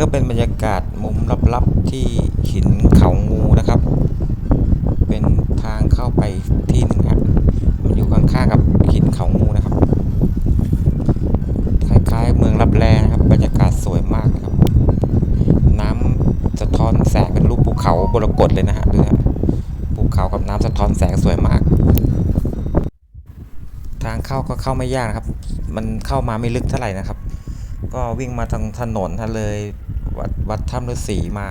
ก็เป็นบรรยากาศมุมลับๆที่หินเขางูนะครับ เป็นทางเข้าไปที่หนึ่งฮะมันอยู่ข้างๆกับหินเขางูนะครับ คล้ายๆเมืองรับแลนะครับ บรรยากาศสวยมากนะครับ น้ำสะท้อนแสงเป็นรูปภูเขาบรกตเลยนะฮะดูนะภูเขากับน้ำสะท้อนแสงสวยมาก ทางเข้าก็เข้าไม่ยากนะครับ มันเข้ามาไม่ลึกเท่าไหร่นะครับ ก็วิ่งมาทางถนนฮะเลยวัดวัดถ้ำฤาษีมา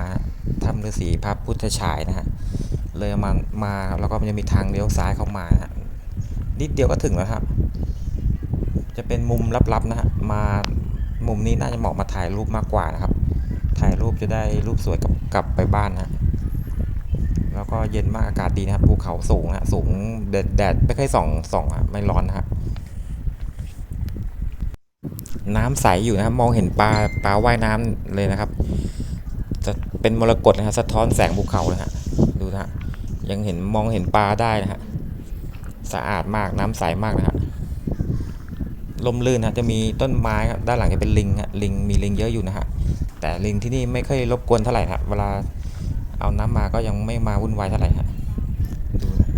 ถ้ำฤาษีพระพุทธฉายนะฮะเลยมามาแล้วก็มันจะมีทางเลี้ยวซ้ายเข้ามาฮะนิดเดียวก็ถึงแล้วครับ จะเป็นมุมลับๆนะฮะมามุมนี้น่าจะเหมาะมาถ่ายรูปมากกว่านะครับ ถ่ายรูปจะได้รูปสวยกลับกลับไปบ้านนะฮะแล้วก็เย็นมากอากาศดีนะครับภูเขาสูงนะฮะสูงแดดแดดไม่ค่อยส่องส่องอะไม่ร้อนนะฮะ น้ำใสอยู่นะครับ มองเห็นปลาปลาว่ายน้ำเลยนะครับ จะเป็นมรกตนะฮะสะท้อนแสงภูเขานะฮะดูนะฮะยังเห็นมองเห็นปลาได้นะฮะสะอาดมากน้ำใสมากนะฮะลมลื่นนะจะมีต้นไม้ครับด้านหลังจะเป็นลิงฮะลิงมีลิงเยอะอยู่นะฮะแต่ลิงที่นี่ไม่ค่อยรบกวนเท่าไหร่ครับเวลาเอาน้ำมาก็ยังไม่มาวุ่นวายเท่าไหร่ฮะดูนะ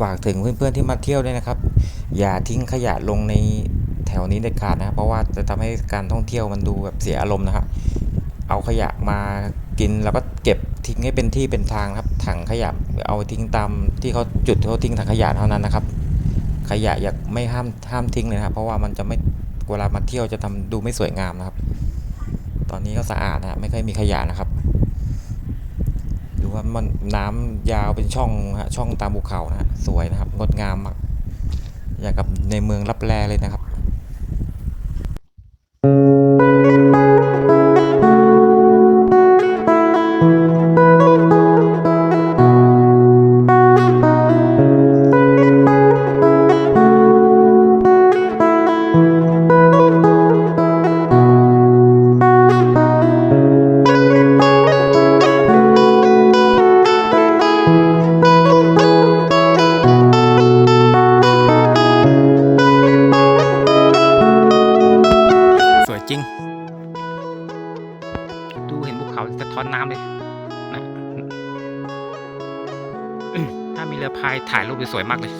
ฝากถึงเพื่อนๆที่มาเที่ยวด้วยนะครับ อย่าทิ้งขยะลงในแถวนี้เด็ดขาดนะครับเพราะว่าจะทำให้การท่องเที่ยวมันดูแบบเสียอารมณ์นะครับเอาขยะมากินแล้วก็เก็บทิ้งให้เป็นที่เป็นทางครับ ถังขยะเอาทิ้งตามที่เขาจุดที่เขาทิ้งถังขยะเท่านั้นนะครับ ขยะอย่าไม่ห้ามห้ามทิ้งเลยนะครับ เพราะว่ามันจะไม่เวลามาเที่ยวจะทำดูไม่สวยงามนะครับ ตอนนี้ก็สะอาดนะไม่เคยมีขยะนะครับ ว่ามันน้ำยาวเป็นช่องฮะช่องตามภูเขานะฮะสวยนะครับงดงามมากอย่างกับในเมืองรับแลเลยนะครับสว จริง ดูเห็นภูเขาสะท้อนน้ำเลยนะถ้ามีเรือพายถ่ายรูปจะสวยมากเลย